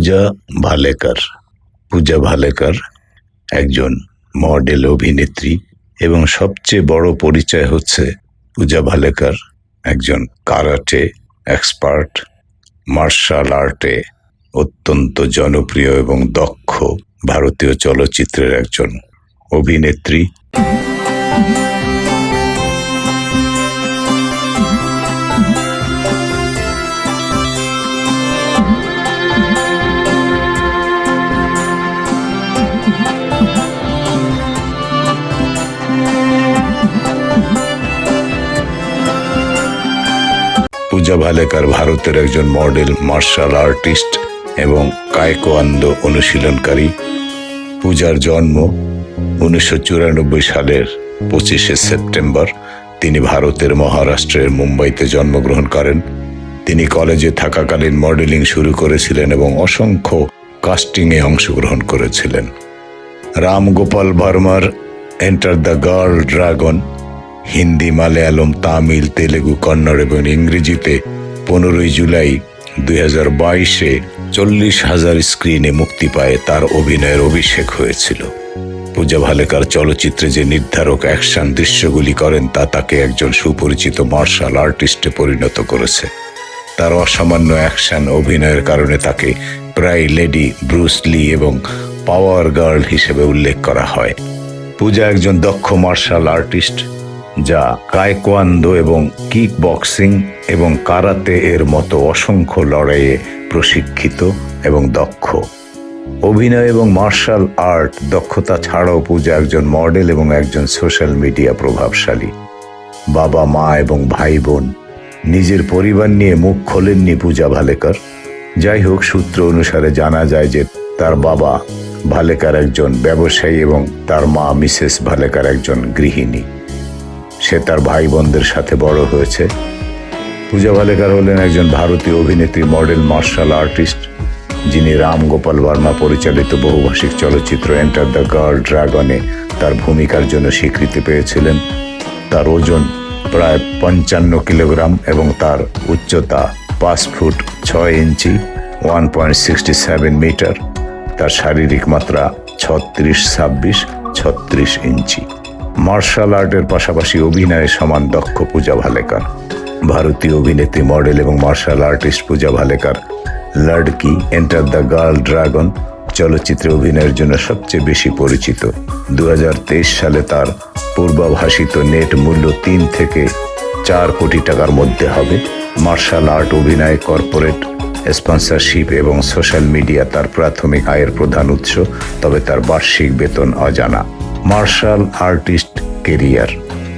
পূজা ভালেকার। পূজা ভালেকার একজন মডেল অভিনেত্রী এবং সবচেয়ে বড় পরিচয় হচ্ছে পূজা ভালেকার একজন কারাটে এক্সপার্ট, মার্শাল আর্টে অত্যন্ত জনপ্রিয় এবং দক্ষ ভারতীয় চলচ্চিত্রের একজন অভিনেত্রী। পূজা ভালেকার ভারতের একজন মডেল, মার্শাল আর্টিস্ট এবং কায়কোয়ান্দ অনুশীলনকারী। পূজার জন্ম উনিশশো চুরানব্বই সালের পঁচিশে সেপ্টেম্বর। তিনি ভারতের মহারাষ্ট্রের মুম্বাইতে জন্মগ্রহণ করেন। তিনি কলেজে থাকাকালীন মডেলিং শুরু করেছিলেন এবং অসংখ্য কাস্টিংয়ে অংশগ্রহণ করেছিলেন। Ram Gopal ভার্মার enter the girl dragon Hindi, Malayalam, Tamil, Telugu, Kannada এবং ইংরেজিতে পনেরোই জুলাই দুই হাজার বাইশে চল্লিশ হাজার স্ক্রিনে মুক্তি পায় তার অভিনয়ের অভিষেক হয়েছিল। পূজা ভালেকার চলচ্চিত্রে যে নির্ধারক অ্যাকশন দৃশ্যগুলি করেন তা তাকে একজন সুপরিচিত মার্শাল আর্টিস্টে পরিণত করেছে। তার অসামান্য অ্যাকশন অভিনয়ের কারণে তাকে প্রায় লেডি ব্রুস লি এবং পাওয়ার গার্ল হিসেবে উল্লেখ করা হয়। পূজা একজন দক্ষ মার্শাল আর্টিস্ট। যা কায়কোয়ান্দো এবং কিক বক্সিং এবং কারাতে এর মতো অসংখ্য লড়াইয়ে প্রশিক্ষিত এবং দক্ষ। অভিনয় এবং মার্শাল আর্ট দক্ষতা ছাড়াও পূজা একজন মডেল এবং একজন সোশ্যাল মিডিয়া প্রভাবশালী। বাবা, মা এবং ভাই বোন নিজের পরিবার নিয়ে মুখ খোলেননি পূজা ভালেকর। যাই হোক, সূত্র অনুসারে জানা যায় যে তার বাবা ভালেকার একজন ব্যবসায়ী এবং তার মা মিসেস ভালেকার একজন গৃহিণী। সে তার ভাই বোনদের সাথে বড় হয়েছে। পূজা ভালেকার হলেন একজন ভারতীয় অভিনেত্রী, মডেল, মার্শাল আর্টিস্ট, যিনি রাম গোপাল বর্মা পরিচালিত বহুভাষিক চলচ্চিত্র এন্টার দ্য গার্ল ড্রাগনে তার ভূমিকার জন্য স্বীকৃতি পেয়েছিলেন। তার ওজন প্রায় পঞ্চান্ন কিলোগ্রাম এবং তার উচ্চতা পাঁচ ফুট ছয় inch, one point sixty seven metre. তার শারীরিক মাত্রা ছত্রিশ ছাব্বিশ, ছত্রিশ ইঞ্চি। মার্শাল আর্টের পাশাপাশি অভিনয়ে সমান দক্ষ পূজা ভালেকার। ভারতীয় অভিনেত্রী মডেল এবং martial artist Puja Bhalekar. Ladki enter the girl dragon চলচ্চিত্রে অভিনয়ের জন্য সবচেয়ে বেশি পরিচিত। দু হাজার তেইশ সালে তার পূর্বাভাসিত নেট মূল্য তিন থেকে চার কোটি টাকার মধ্যে হবে। মার্শাল আর্ট অভিনয় কর্পোরেট স্পন্সরশিপ এবং সোশ্যাল মিডিয়া তার প্রাথমিক আয়ের প্রধান উৎস, তবে তার বার্ষিক বেতন অজানা। Martial artist career.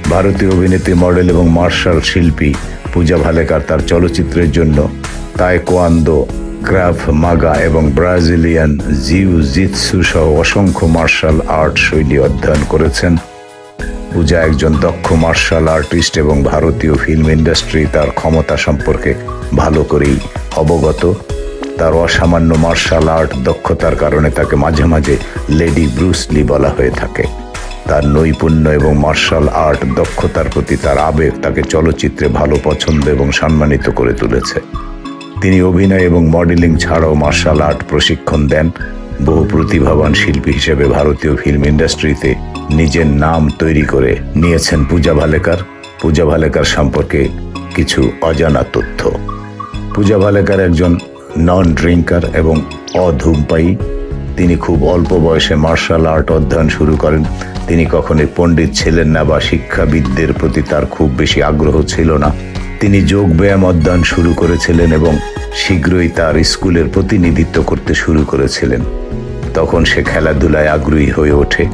ভারতীয় অভিনেত্রী, মডেল এবং মার্শাল শিল্পী পূজা ভালেকার তার চলচ্চিত্রের জন্য তাইকোয়ান্দো, ক্রাফ মাগা এবং ব্রাজিলিয়ান জিউ জিৎসু সহ অসংখ্য মার্শাল আর্ট শৈলী অধ্যয়ন করেছেন। পূজা একজন দক্ষ মার্শাল আর্টিস্ট এবং ভারতীয় ফিল্ম ইন্ডাস্ট্রি তার ক্ষমতা সম্পর্কে ভালো করেই অবগত। তার অসামান্য মার্শাল আর্ট দক্ষতার কারণে তাকে মাঝে মাঝে লেডি ব্রুসলি বলা হয়ে থাকে। তার নৈপুণ্য এবং মার্শাল আর্ট দক্ষতার প্রতি তার আবেগ তাকে চলচ্চিত্রে ভালো পছন্দ এবং সম্মানিত করে তুলেছে। তিনি অভিনয় এবং মডেলিং ছাড়াও মার্শাল আর্ট প্রশিক্ষণ দেন। বহু প্রতিভাবান শিল্পী হিসেবে ভারতীয় ফিল্ম ইন্ডাস্ট্রিতে নিজের নাম তৈরি করে নিয়েছেন পূজা ভালেকার। পূজা ভালেকার সম্পর্কে কিছু অজানা তথ্য। পূজা ভালেকার একজন নন ড্রিঙ্কার এবং অধূমপায়ী। তিনি খুব অল্প বয়সে মার্শাল আর্ট অধ্যয়ন শুরু করেন। তিনি কখনোই পণ্ডিত ছিলেন না বা শিক্ষাবিদদের প্রতি তার খুব বেশি আগ্রহ ছিল না। তিনি যোগ ব্যায়াম অধ্যয়ন শুরু করেছিলেন এবং শীঘ্রই তার স্কুলের প্রতিনিধিত্ব করতে শুরু করেছিলেন। তখন সে খেলাধুলায় আগ্রহী হয়ে ওঠে।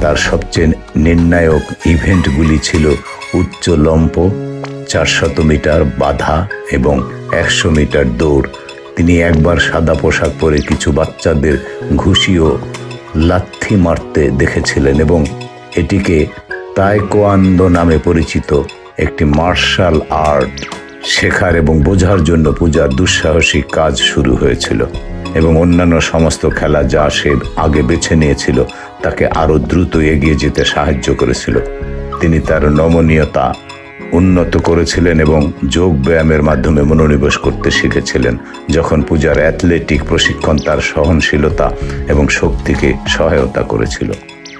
তার সবচেয়ে নির্ণায়ক ইভেন্টগুলি ছিল উচ্চ লম্প, চারশত মিটার বাধা এবং একশো মিটার দৌড়। তিনি একবার সাদা পোশাক পরে কিছু বাচ্চাদের ঘুষি ও লাথি মারতে দেখেছিলেন এবং এটিকে তাইকোয়ান্দো নামে পরিচিত একটি মার্শাল আর্ট শেখার এবং বোঝার জন্য পূজার দুঃসাহসিক কাজ শুরু হয়েছিল এবং অন্যান্য সমস্ত খেলা যা সে আগে বেছে নিয়েছিল তাকে আরও দ্রুত এগিয়ে যেতে সাহায্য করেছিল। তিনি তার নমনীয়তা উন্নত করেছিলেন এবং যোগ ব্যায়ামের মাধ্যমে মনোনিবেশ করতে শিখেছিলেন, যখন পূজার অ্যাথলেটিক প্রশিক্ষণ তার সহনশীলতা এবং শক্তিকে সহায়তা করেছিল।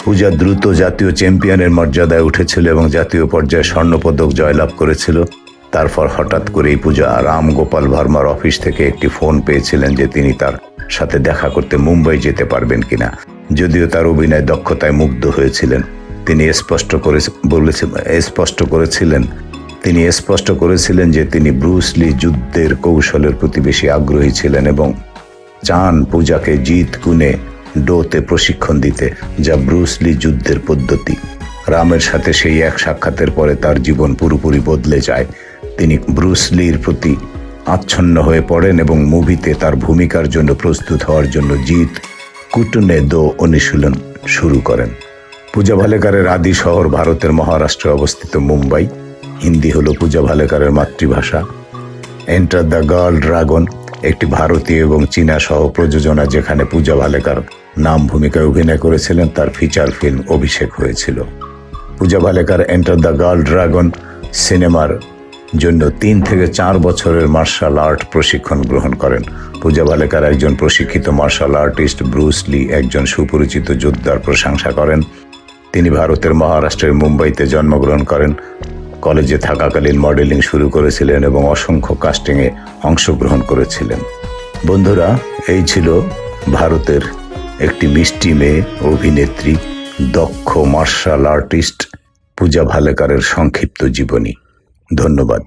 পূজা দ্রুত জাতীয় চ্যাম্পিয়নের মর্যাদায় উঠেছিল এবং জাতীয় পর্যায়ে স্বর্ণপদক জয়লাভ করেছিল। তারপর হঠাৎ করেই পূজা রাম গোপাল ভার্মার অফিস থেকে একটি ফোন পেয়েছিলেন যে তিনি তার সাথে দেখা করতে মুম্বাই যেতে পারবেন কিনা। যদিও তার অভিনয় দক্ষতায় মুগ্ধ হয়েছিলেন। তিনি স্পষ্ট করে বলেছে স্পষ্ট করেছিলেন। তিনি স্পষ্ট করেছিলেন যে তিনি ব্রুসলি যুদ্ধের কৌশলের প্রতি বেশি আগ্রহী ছিলেন এবং চান পূজাকে জিত গুণে ডোতে প্রশিক্ষণ দিতে, যা ব্রুসলি যুদ্ধের পদ্ধতি। রামের সাথে সেই এক সাক্ষাতের পরে তার জীবন পুরোপুরি বদলে যায়। তিনি ব্রুসলির প্রতি আচ্ছন্ন হয়ে পড়েন এবং মুভিতে তার ভূমিকার জন্য প্রস্তুত হওয়ার জন্য জিত কুটুনে দো অনুশীলন শুরু করেন। পূজা ভালেকারের আদি শহর ভারতের মহারাষ্ট্রে অবস্থিত মুম্বাই। হিন্দি হল পূজা ভালেকারের মাতৃভাষা। এন্টার দ্য গার্ল ড্রাগন একটি ভারতীয় এবং চীনা সহ প্রযোজনা যেখানে পূজা ভালেকার নাম ভূমিকায় অভিনয় করেছিলেন, তার ফিচার ফিল্ম অভিষেক হয়েছিল। Puja Bhalekar enter the girl dragon সিনেমার জন্য তিন থেকে চার বছরের মার্শাল আর্ট প্রশিক্ষণ গ্রহণ করেন। পূজা ভালেকার একজন প্রশিক্ষিত মার্শাল আর্টিস্ট ব্রুস লি একজন সুপরিচিত যোদ্ধার প্রশংসা করেন। তিনি ভারতের মহারাষ্ট্রের মুম্বাইতে জন্মগ্রহণ করেন। কলেজে থাকাকালীন মডেলিং শুরু করেছিলেন এবং অসংখ্য কাস্টিংয়ে অংশগ্রহণ করেছিলেন। বন্ধুরা, এই ছিল ভারতের একটি মিষ্টি মেয়ে, অভিনেত্রী, দক্ষ মার্শাল আর্টিস্ট পূজা ভালেকারের সংক্ষিপ্ত জীবনী। ধন্যবাদ।